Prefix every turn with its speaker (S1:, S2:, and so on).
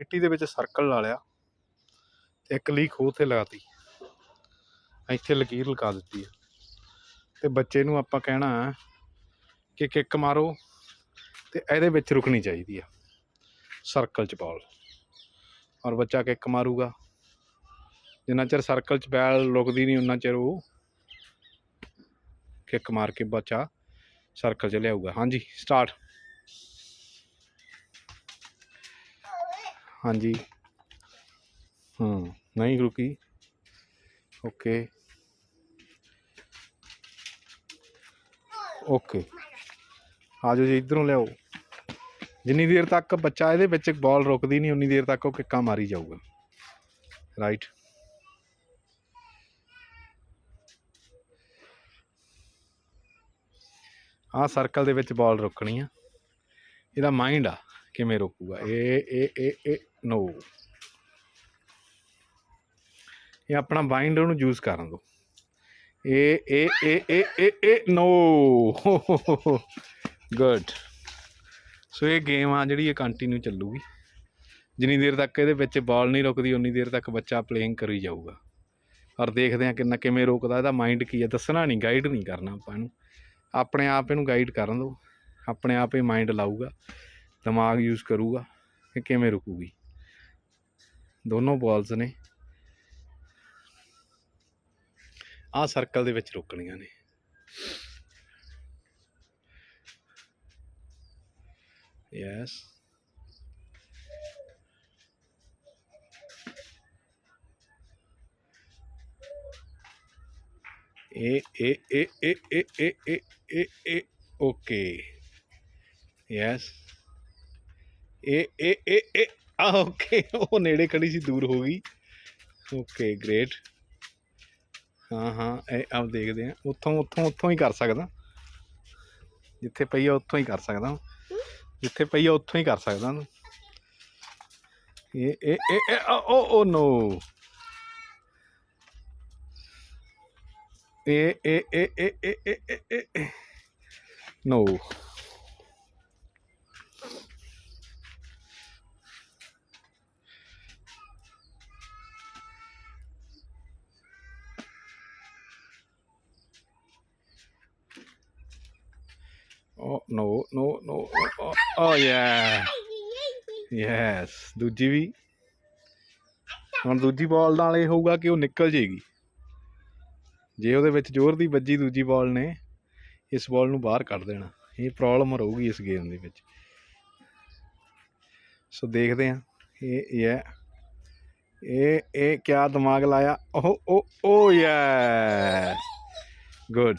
S1: ਮਿੱਟੀ ਦੇ ਵਿੱਚ ਸਰਕਲ ਲਾ ਲਿਆ ਤੇ ਇੱਕ ਲੀਕ ਖੂਹ ਤੇ ਲਗਾਤੀ ਇੱਥੇ ਲਕੀਰ ਲਗਾ ਦਿੱਤੀ ਹੈ ਤੇ ਬੱਚੇ ਨੂੰ ਆਪਾਂ ਕਹਿਣਾ ਕਿ ਕਿੱਕ ਮਾਰੋ ਤੇ ਇਹਦੇ ਵਿੱਚ ਰੁਕਣੀ ਚਾਹੀਦੀ ਆ ਸਰਕਲ 'ਚ ਬਾਲ ਔਰ ਬੱਚਾ ਕਿੱਕ ਮਾਰੂਗਾ। ਜਿੰਨਾ ਚਿਰ ਸਰਕਲ 'ਚ ਬੈਲ ਰੁਕਦੀ ਨਹੀਂ, ਉਨਾ ਚਿਰ ਉਹ ਕਿੱਕ ਮਾਰ ਕੇ ਬੱਚਾ ਸਰਕਲ 'ਚ ਲਿਆਊਗਾ। ਹਾਂਜੀ ਸਟਾਰਟ ਹਾਂਜੀ। ਹਾਂ, ਨਹੀਂ ਰੁਕੀ। ਓਕੇ। ਓਕੇ। ਆ ਜਾਓ ਜੀ, ਇਧਰੋਂ ਲਿਆਓ। ਜਿੰਨੀ ਦੇਰ ਤੱਕ ਬੱਚਾ ਇਹਦੇ ਵਿੱਚ ਬਾਲ ਰੁਕਦੀ ਨਹੀਂ, ਉਨੀ ਦੇਰ ਤੱਕ ਉਹ ਕਿੱਕਾ ਮਾਰੀ ਜਾਊਗਾ। ਰਾਈਟ ਆਹ ਸਰਕਲ ਦੇ ਵਿੱਚ ਬਾਲ ਰੁਕਣੀ ਆ। ਇਹਦਾ ਮਾਈਂਡ ਆ। ਕਿਵੇਂ ਰੋਕੂਗਾ ਇਹ ਇਹ ਇਹ ਇਹ ਨੋ ਇਹ ਆਪਣਾ ਮਾਈਂਡ ਉਹਨੂੰ ਯੂਜ਼ ਕਰਨ ਦੋ ਇਹ ਇਹ ਇਹ ਇਹ ਇਹ ਇਹ ਨੋ ਗੁੱਡ ਸੋ ਇਹ ਗੇਮ ਆ ਜਿਹੜੀ ਇਹ ਕੰਟੀਨਿਊ ਚੱਲੂਗੀ। ਜਿੰਨੀ ਦੇਰ ਤੱਕ ਇਹਦੇ ਵਿੱਚ ਬਾਲ ਨਹੀਂ ਰੁਕਦੀ ਉਨੀ ਦੇਰ ਤੱਕ ਬੱਚਾ ਪਲੇਇੰਗ ਕਰੀ ਜਾਊਗਾ। ਔਰ ਦੇਖਦੇ ਆ ਕਿੰਨਾ ਕਿਵੇਂ ਰੋਕਦਾ ਇਹਦਾ ਮਾਈਂਡ ਕੀ ਹੈ ਦੱਸਣਾ ਨਹੀਂ ਗਾਈਡ ਨਹੀਂ ਕਰਨਾ ਆਪਾਂ ਇਹਨੂੰ। ਆਪਣੇ ਆਪ ਇਹਨੂੰ ਗਾਈਡ ਕਰਨ ਦਿਓ। ਆਪਣੇ ਆਪ ਹੀ ਮਾਈਂਡ ਲਾਊਗਾ। ਦਿਮਾਗ ਯੂਜ਼ ਕਰੂਗਾ ਕਿ ਕਿਵੇਂ ਰੁਕੂਗੀ। ਦੋਨੋਂ ਬਾਲਸ ਨੇ। ਆ ਸਰਕਲ ਦੇ ਵਿੱਚ ਰੁਕਣੀਆਂ ਨੇ। ਯੈਸ ਏ ਏ ਏ ਏ ਏ ਏ ਏ ਓਕੇ। ਯੈਸ ਏ ਇਹ ਇਹ ਇਹ ਆ ਓਕੇ ਉਹ ਨੇੜੇ ਖੜੀ ਸੀ ਦੂਰ ਹੋ ਗਈ ਓਕੇ ਗ੍ਰੇਟ ਹਾਂ ਹਾਂ ਇਹ ਆਪ ਦੇਖਦੇ ਆ ਉੱਥੋਂ ਉੱਥੋਂ ਉੱਥੋਂ ਹੀ ਕਰ ਸਕਦਾ ਜਿੱਥੇ ਪਈ ਆ ਉੱਥੋਂ ਹੀ ਕਰ ਸਕਦਾ ਜਿੱਥੇ ਪਈ ਆ ਉੱਥੋਂ ਹੀ ਕਰ ਸਕਦਾ ਇਹ ਇਹ ਇਹ ਓ ਓ ਨੋ ਇਹ ਇਹ ਇਹ ਇਹ ਇਹ ਨੋ ਓ ਨੋ ਨੋ ਨੋ ਓ ਯਾ ਯੈਸ ਦੂਜੀ ਵੀ। ਹੁਣ ਦੂਜੀ ਬਾਲ ਨਾਲ ਇਹ ਹੋਊਗਾ ਕਿ ਉਹ ਨਿਕਲ ਜੇਗੀ। ਜੇ ਉਹਦੇ ਵਿੱਚ ਜ਼ੋਰ ਦੀ ਵੱਜੀ ਦੂਜੀ ਬਾਲ ਨੇ, ਇਸ ਬਾਲ ਨੂੰ ਬਾਹਰ ਕੱਢ ਦੇਣਾ। ਇਹ ਪ੍ਰੋਬਲਮ ਰਹੂਗੀ ਇਸ ਗੇਮ ਦੇ ਵਿੱਚ। ਸੋ ਦੇਖਦੇ ਹਾਂ। ਇਹ ਇਹ ਹੈ। ਇਹ ਇਹ ਕਿਆ ਦਿਮਾਗ ਲਾਇਆ? ਓ ਓ ਓ ਯਾ ਗੁੱਡ